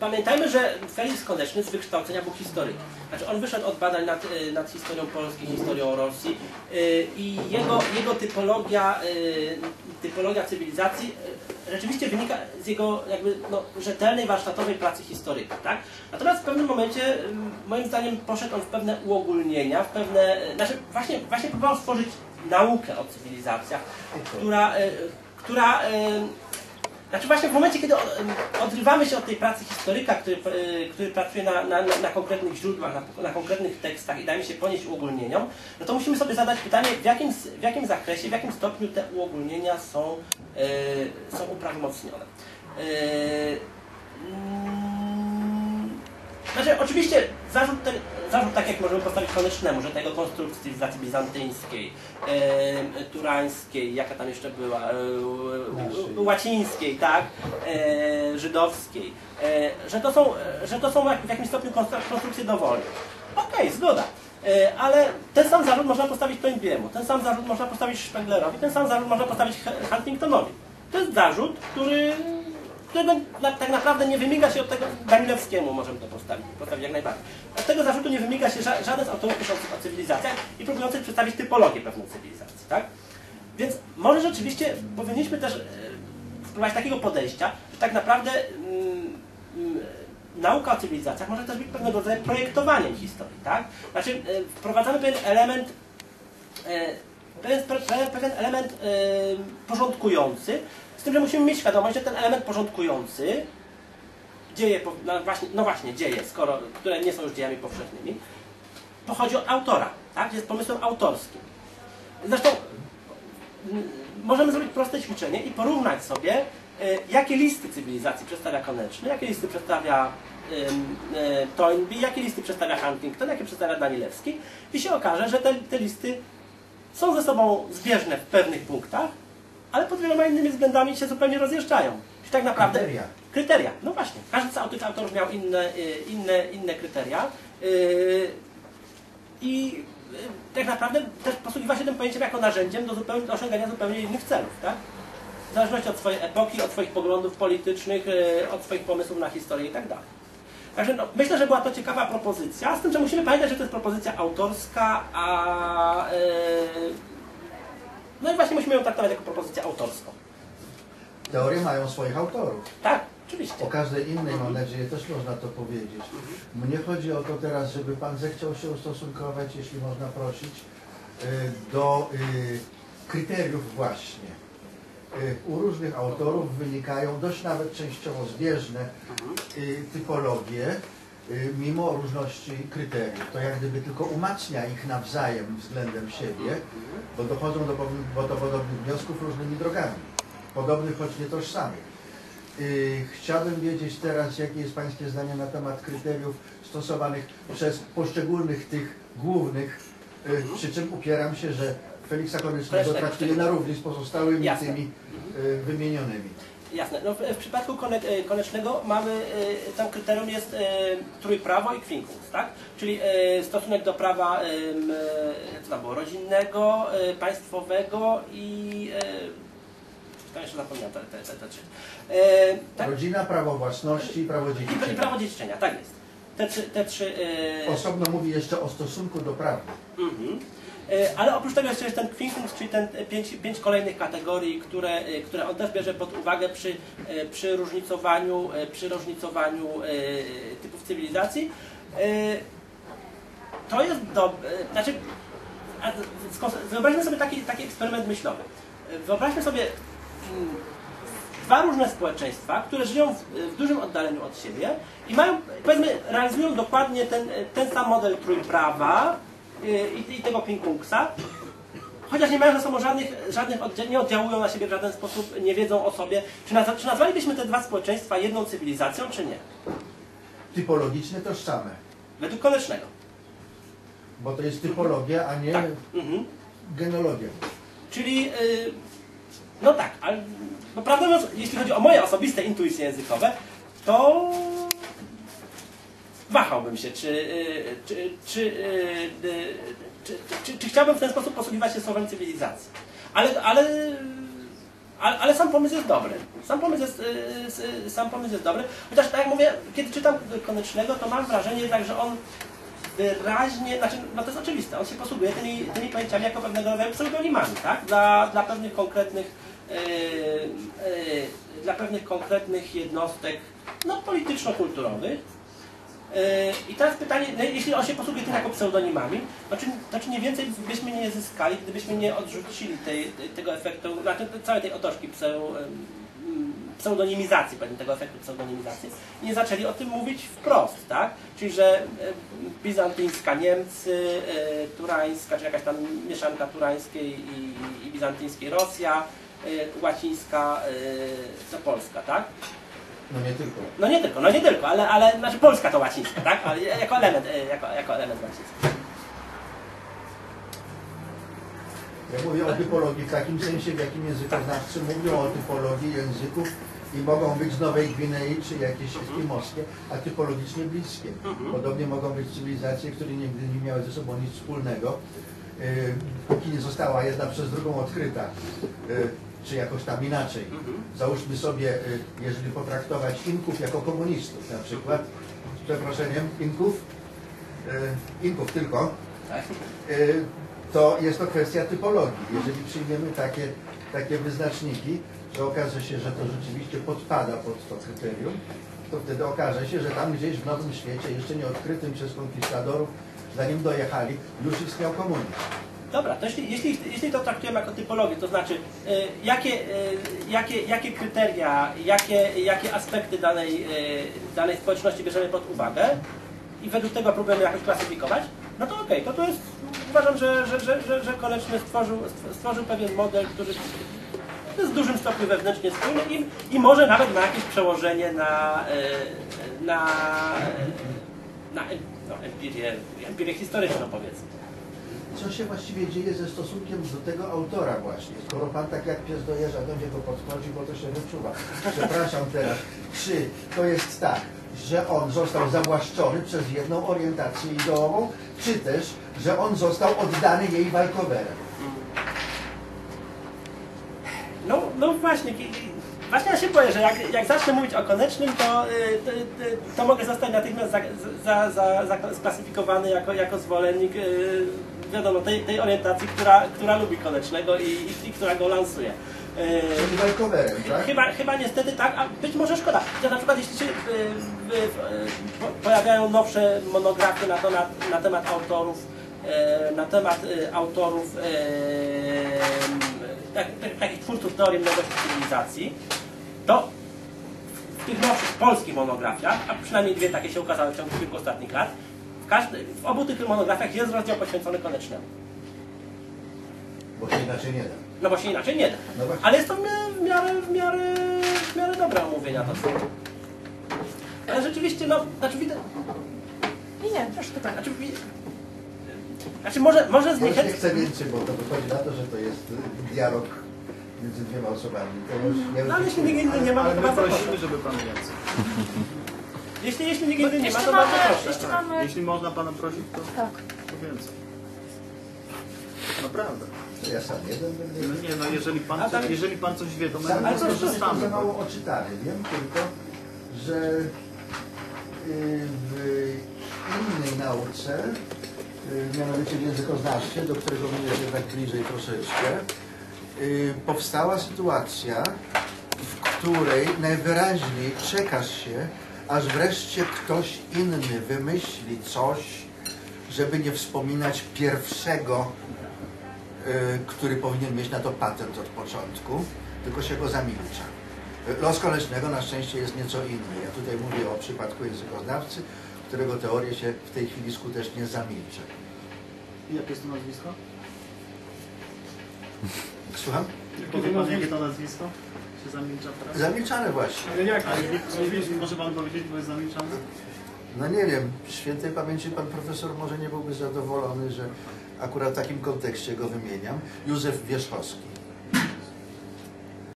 pamiętajmy, że Felix Koneczny z wykształcenia był historykiem. Znaczy on wyszedł od badań nad, y, nad historią Polski, historią Rosji y, i jego, jego typologia, y, typologia cywilizacji rzeczywiście wynika z jego jakby no, rzetelnej, warsztatowej pracy historyka. Tak? Natomiast w pewnym momencie moim zdaniem poszedł on w pewne uogólnienia, w pewne, znaczy właśnie, właśnie próbował stworzyć naukę o cywilizacjach, która, która znaczy właśnie w momencie, kiedy odrywamy się od tej pracy historyka, który, e, który pracuje na, na, na konkretnych źródłach, na, na konkretnych tekstach i dajemy się ponieść uogólnieniom, no to musimy sobie zadać pytanie, w jakim, w jakim zakresie, w jakim stopniu te uogólnienia są, e, są uprawomocnione. Mm, znaczy, oczywiście zarzut, ten, zarzut tak jak możemy postawić konecznemu, że tego konstrukcji cywilizacji bizantyjskiej, e, turańskiej, jaka tam jeszcze była, e, łacińskiej, tak, e, żydowskiej, e, że, to są, że to są w jakimś stopniu konstru- konstrukcje dowolne. Okej, zgoda. E, ale ten sam zarzut można postawić Toynbiemu, ten sam zarzut można postawić Spenglerowi, ten sam zarzut można postawić Huntingtonowi. To jest zarzut, który, którego na, tak naprawdę nie wymiga się od tego, Danilewskiemu możemy to postawić, postawić jak najbardziej. Od tego zarzutu nie wymiga się ża- żaden z autorów piszących o cywilizacjach i próbujących przedstawić typologię pewnej cywilizacji, tak? Więc może rzeczywiście powinniśmy też e, spróbować takiego podejścia, że tak naprawdę mm, mm, nauka o cywilizacjach może też być pewnego rodzaju projektowaniem historii, tak? Znaczy e, wprowadzamy pewien element e, pewien, pewien, element e, porządkujący, z tym, że musimy mieć świadomość, że ten element porządkujący dzieje, no właśnie, no właśnie dzieje, skoro, które nie są już dziejami powszechnymi, pochodzi od autora, tak? Jest pomysłem autorskim. Zresztą m, możemy zrobić proste ćwiczenie i porównać sobie, e, jakie listy cywilizacji przedstawia Koneczny, jakie listy przedstawia Toynbee, jakie listy przedstawia Huntington, jakie przedstawia Danilewski i się okaże, że te, te listy są ze sobą zbieżne w pewnych punktach, ale pod wieloma innymi względami się zupełnie rozjeżdżają. Czyli tak naprawdę... Kryteria. Kryteria, no właśnie. Każdy z autorów, miał inne, y, inne, inne kryteria. y, I y, tak naprawdę też posługiwał się tym pojęciem jako narzędziem do, zupełnie, do osiągania zupełnie innych celów. Tak? W zależności od swojej epoki, od swoich poglądów politycznych, od swoich pomysłów na historię i tak dalej. Także no, myślę, że była to ciekawa propozycja, z tym, że musimy pamiętać, że to jest propozycja autorska, a... y, no i właśnie musimy ją traktować jako propozycję autorską. Teorie mają swoich autorów. Tak, oczywiście. O każdej innej, mam nadzieję, też można to powiedzieć. Mnie chodzi o to teraz, żeby Pan zechciał się ustosunkować, jeśli można prosić, y, do y, kryteriów właśnie. Y, U różnych autorów wynikają dość nawet częściowo zbieżne y, typologie, y, mimo różności kryteriów. To jak gdyby tylko umacnia ich nawzajem względem siebie, bo dochodzą do, do podobnych wniosków różnymi drogami. Podobnych, choć nie tożsamych. Chciałbym wiedzieć teraz, jakie jest Pańskie zdanie na temat kryteriów stosowanych przez poszczególnych tych głównych, przy czym upieram się, że Feliksa Konecznego Konecznego, traktuję na równi z pozostałymi Jasne. tymi y, wymienionymi. Jasne. No, w, w przypadku kone, e, konecznego mamy, e, tam kryterium jest e, trójprawo i quincunx, tak? Czyli e, stosunek do prawa e, e, co tam było, rodzinnego, e, państwowego i e, tam jeszcze zapomniałem te, te, te, te trzy. E, tak? Rodzina, prawo własności i prawo I, I dziedziczenia. prawo dziedziczenia, tak jest. Te trzy, te trzy e, Osobno mówi jeszcze o stosunku do prawa. Mhm. E, Ale oprócz tego jeszcze jest ten quincunx, czyli ten pięć, pięć kolejnych kategorii, które, e, które on też bierze pod uwagę przy, e, przy różnicowaniu, przy różnicowaniu typów cywilizacji. To jest dobre, znaczy, wyobraźmy sobie taki, taki eksperyment myślowy. Wyobraźmy sobie mm, dwa różne społeczeństwa, które żyją w, w dużym oddaleniu od siebie i mają, powiedzmy, realizują dokładnie ten, ten sam model trójprawa i, i tego quincunxa, chociaż nie mają ze sobą żadnych, żadnych nie oddziałują na siebie w żaden sposób, nie wiedzą o sobie. Czy, nazwa, czy nazwalibyśmy te dwa społeczeństwa jedną cywilizacją, czy nie? Typologicznie tożsame, Według Konecznego. bo to jest typologia, a nie Tak. Mhm. genealogia. Czyli, yy, no tak, ale no prawdę mówiąc, jeśli chodzi o moje osobiste intuicje językowe, to wahałbym się, czy, yy, czy, czy, czy, czy, czy, chciałbym w ten sposób posługiwać się słowem cywilizacji. Ale, ale, ale, sam pomysł jest dobry. Sam pomysł jest, y, y, sam pomysł jest dobry. Chociaż tak jak mówię, kiedy czytam Konecznego, to mam wrażenie jednak, że on wyraźnie, znaczy, no to jest oczywiste, on się posługuje tymi, tymi pojęciami jako pewnego rodzaju pseudonimami, tak? Dla, dla pewnych konkretnych yy, yy, dla pewnych konkretnych jednostek no, polityczno-kulturowych. I teraz pytanie, no, jeśli on się posługuje tym jako pseudonimami, to czy, to czy nie więcej byśmy nie zyskali, gdybyśmy nie odrzucili tej, tego efektu, znaczy całej tej otoczki pseudonimizacji, pewnie tego efektu pseudonimizacji, i nie zaczęli o tym mówić wprost, tak? Czyli, że e, bizantyńska Niemcy, e, turańska, czy jakaś tam mieszanka turańskiej i, i bizantyńskiej Rosja, e, łacińska e, to Polska, tak? No nie tylko. No nie tylko, no nie tylko, ale, ale znaczy Polska to łacińska, tak? Ale jako element, e, jako, jako element łaciński. Ja mówię o typologii w takim sensie, w jakim językoznawcy mówią o typologii języków i mogą być z Nowej Gwinei czy jakieś eskimoskie, a typologicznie bliskie. Mhm. Podobnie mogą być cywilizacje, które nigdy nie miały ze sobą nic wspólnego, yy, póki nie została jedna przez drugą odkryta, yy, czy jakoś tam inaczej. Mhm. Załóżmy sobie, yy, jeżeli potraktować Inków jako komunistów na przykład, z przeproszeniem, Inków, yy, Inków tylko, Tak? Y, to jest to kwestia typologii. Jeżeli przyjmiemy takie, takie wyznaczniki, że okaże się, że to rzeczywiście podpada pod to kryterium, to wtedy okaże się, że tam gdzieś w Nowym Świecie, jeszcze nie odkrytym przez konkwistadorów, zanim dojechali, już istniał komunizm. Dobra, to jeśli, jeśli, jeśli to traktujemy jako typologię, to znaczy e, jakie, e, jakie, jakie kryteria, jakie, jakie aspekty danej, e, danej społeczności bierzemy pod uwagę i według tego próbujemy jakoś klasyfikować, no to okej, to tu jest, uważam, że, że, że, że, że Koneczny stworzył, stworzył pewien model, który jest w dużym stopniu wewnętrznie spójny i, i może nawet ma jakieś przełożenie na, na, na no, empirię, empirię historyczną powiedzmy. Co się właściwie dzieje ze stosunkiem do tego autora właśnie? Skoro pan tak jak pies dojeżdża, do niego podchodzi, bo to się wyczuwa. Przepraszam teraz, czy to jest tak, że on został zawłaszczony przez jedną orientację ideową, czy też, że on został oddany jej walkowerem? No, no właśnie, właśnie ja się boję, że jak, jak zacznę mówić o Konecznym, to, y, to, to, to mogę zostać natychmiast za, za, za, za sklasyfikowany jako, jako zwolennik y, wiadomo, tej, tej orientacji, która, która lubi Konecznego i, i, i która go lansuje. Y, tak? Chyba, chyba niestety tak, a być może szkoda. Ja na przykład jeśli się y, y, y, po- pojawiają nowsze monografie na temat, na temat autorów, y, na temat y, autorów y, takich twórców teorii mnogości cywilizacji, to w tych nowszych polskich monografiach, a przynajmniej dwie takie się ukazały w ciągu kilku ostatnich lat, w, każdy, w obu tych monografiach jest rozdział poświęcony Konecznemu. Bo się inaczej nie da. No bo się inaczej nie da. No. Ale jest to w mi- w miarę, w miarę, w miarę dobre omówienia to są. Ale rzeczywiście, no, znaczy widać, Nie, nie, proszę pytać. znaczy, znaczy może, może Ja nie zniechęcić, chcę więcej, bo to wychodzi na to, że to jest dialog między dwiema osobami. To już, ja już no ale jeśli nikt inny nie ma, to my bardzo prosimy, żeby pan więcej. Jeśli, jeśli nikt inny nie ma, to mamy, bardzo proszę. jeszcze mamy... Jeśli można pana prosić, to, Tak. to więcej. Naprawdę. Ja sam jeden będę. No nie, no jeżeli pan, A tam- coś, jeżeli pan coś wie, to my Sam to skorzystamy. za mało oczytany. Wiem tylko, że y, w innej nauce, mianowicie w językoznawstwie, do którego mnie jednak bliżej troszeczkę, y, powstała sytuacja, w której najwyraźniej czekasz się, aż wreszcie ktoś inny wymyśli coś, żeby nie wspominać pierwszego y, który powinien mieć na to patent od początku, tylko się go zamilcza. Y, Los Kolecznego na szczęście jest nieco inny. Ja tutaj mówię o przypadku językoznawcy, którego teorie się w tej chwili skutecznie zamilcza. Jakie jest to nazwisko? Słucham? Powie pan, jakie to nazwisko? Się zamilcza teraz? Zamilczane właśnie. Ale jak? Może pan powiedzieć, bo jest zamilczane? No nie wiem, świętej pamięci pan profesor może nie byłby zadowolony, że akurat w takim kontekście go wymieniam. Józef Wierzchowski.